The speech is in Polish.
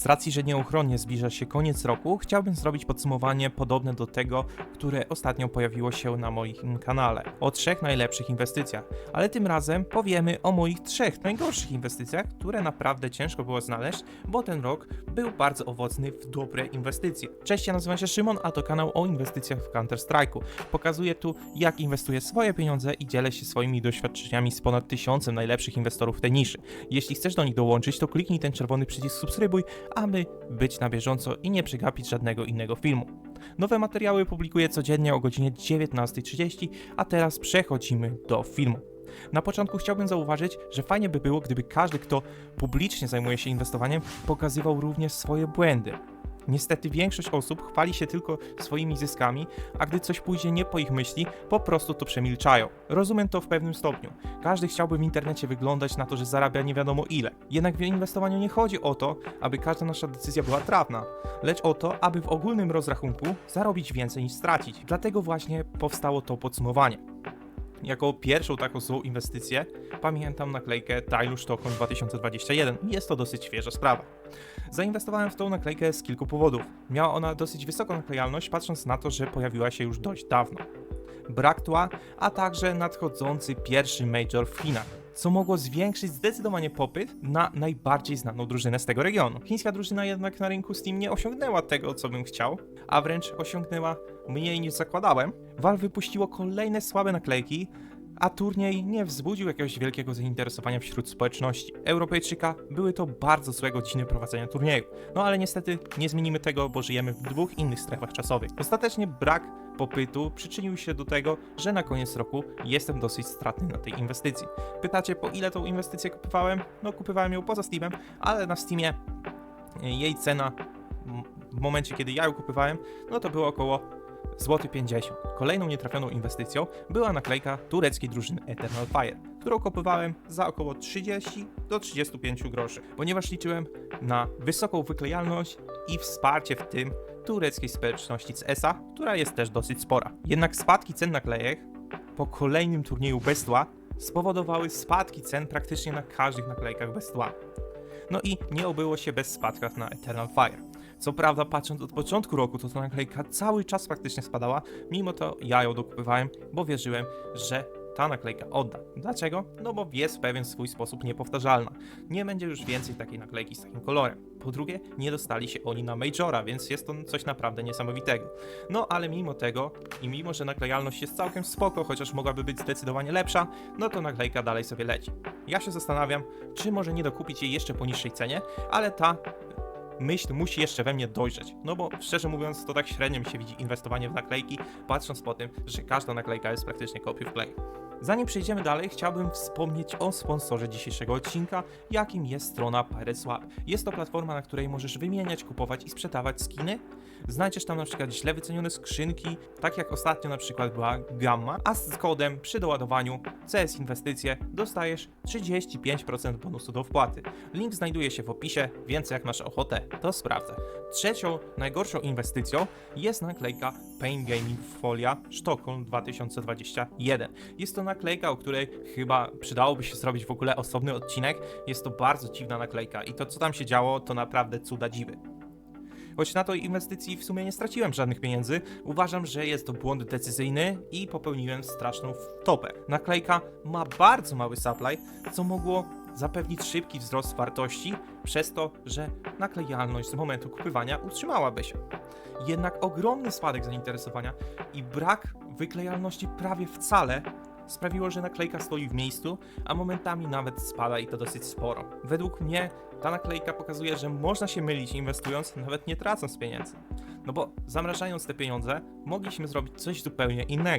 Z racji, że nieuchronnie zbliża się koniec roku, chciałbym zrobić podsumowanie podobne do tego, które ostatnio pojawiło się na moim kanale. O trzech najlepszych inwestycjach, ale tym razem powiemy o moich trzech najgorszych inwestycjach, które naprawdę ciężko było znaleźć, bo ten rok był bardzo owocny w dobre inwestycje. Cześć, ja nazywam się Szymon, a to kanał o inwestycjach w Counter-Strike'u. Pokazuję tu, jak inwestuję swoje pieniądze i dzielę się swoimi doświadczeniami z ponad tysiącem najlepszych inwestorów w tej niszy. Jeśli chcesz do nich dołączyć, to kliknij ten czerwony przycisk subskrybuj, aby być na bieżąco i nie przegapić żadnego innego filmu. Nowe materiały publikuję codziennie o godzinie 19.30, a teraz przechodzimy do filmu. Na początku chciałbym zauważyć, że fajnie by było, gdyby każdy, kto publicznie zajmuje się inwestowaniem, pokazywał również swoje błędy. Niestety większość osób chwali się tylko swoimi zyskami, a gdy coś pójdzie nie po ich myśli, po prostu to przemilczają. Rozumiem to w pewnym stopniu. Każdy chciałby w internecie wyglądać na to, że zarabia nie wiadomo ile. Jednak w inwestowaniu nie chodzi o to, aby każda nasza decyzja była trafna, lecz o to, aby w ogólnym rozrachunku zarobić więcej niż stracić. Dlatego właśnie powstało to podsumowanie. Jako pierwszą taką złą inwestycję pamiętam naklejkę Tailu Stockholm 2021. Jest to dosyć świeża sprawa. Zainwestowałem w tą naklejkę z kilku powodów. Miała ona dosyć wysoką naklejalność, patrząc na to, że pojawiła się już dość dawno. Brak tła, a także nadchodzący pierwszy major w Chinach, co mogło zwiększyć zdecydowanie popyt na najbardziej znaną drużynę z tego regionu. Chińska drużyna jednak na rynku Steam nie osiągnęła tego, co bym chciał, a wręcz osiągnęła mniej niż zakładałem. Valve wypuściło kolejne słabe naklejki, a turniej nie wzbudził jakiegoś wielkiego zainteresowania wśród społeczności. Europejczyka były to bardzo złe godziny prowadzenia turnieju. No ale niestety nie zmienimy tego, bo żyjemy w dwóch innych strefach czasowych. Ostatecznie brak popytu przyczynił się do tego, że na koniec roku jestem dosyć stratny na tej inwestycji. Pytacie, po ile tą inwestycję kupowałem? No kupowałem ją poza Steamem, ale na Steamie jej cena w momencie, kiedy ja ją kupowałem, no to było około złoty 50. Kolejną nietrafioną inwestycją była naklejka tureckiej drużyny Eternal Fire, którą kupowałem za około 30 do 35 groszy, ponieważ liczyłem na wysoką wyklejalność i wsparcie w tym tureckiej społeczności CS-a, która jest też dosyć spora. Jednak spadki cen naklejek po kolejnym turnieju bez tła spowodowały spadki cen praktycznie na każdych naklejkach bez tła. No i nie obyło się bez spadkach na Eternal Fire. Co prawda, patrząc od początku roku, to ta naklejka cały czas praktycznie spadała, mimo to ja ją dokupywałem, bo wierzyłem, że ta naklejka odda. Dlaczego? No bo jest w pewien swój sposób niepowtarzalna. Nie będzie już więcej takiej naklejki z takim kolorem. Po drugie, nie dostali się oni na Majora, więc jest to coś naprawdę niesamowitego. No ale mimo tego i mimo, że naklejalność jest całkiem spoko, chociaż mogłaby być zdecydowanie lepsza, no to naklejka dalej sobie leci. Ja się zastanawiam, czy może nie dokupić jej jeszcze po niższej cenie, ale ta myśl musi jeszcze we mnie dojrzeć. No bo szczerze mówiąc, to tak średnio mi się widzi inwestowanie w naklejki, patrząc po tym, że każda naklejka jest praktycznie kopiuj w klej. Zanim przejdziemy dalej, chciałbym wspomnieć o sponsorze dzisiejszego odcinka, jakim jest strona Pirate Swap. Jest to platforma, na której możesz wymieniać, kupować i sprzedawać skiny. Znajdziesz tam na przykład źle wycenione skrzynki, tak jak ostatnio na przykład była Gamma, a z kodem przy doładowaniu CS Inwestycje dostajesz 35% bonusu do wpłaty. Link znajduje się w opisie, więc jak masz ochotę, to sprawdzę. Trzecią, najgorszą inwestycją jest naklejka Pain Gaming Folia Stockholm 2021. Jest to naklejka, o której chyba przydałoby się zrobić w ogóle osobny odcinek. Jest to bardzo dziwna naklejka i to co tam się działo to naprawdę cuda dziwy. Choć na tej inwestycji w sumie nie straciłem żadnych pieniędzy, uważam, że jest to błąd decyzyjny i popełniłem straszną wtopę. Naklejka ma bardzo mały supply, co mogło zapewnić szybki wzrost wartości, przez to, że naklejalność z momentu kupywania utrzymałaby się. Jednak ogromny spadek zainteresowania i brak wyklejalności prawie wcale sprawiło, że naklejka stoi w miejscu, a momentami nawet spada i to dosyć sporo. Według mnie ta naklejka pokazuje, że można się mylić inwestując, nawet nie tracąc pieniędzy. No bo zamrażając te pieniądze, mogliśmy zrobić coś zupełnie innego.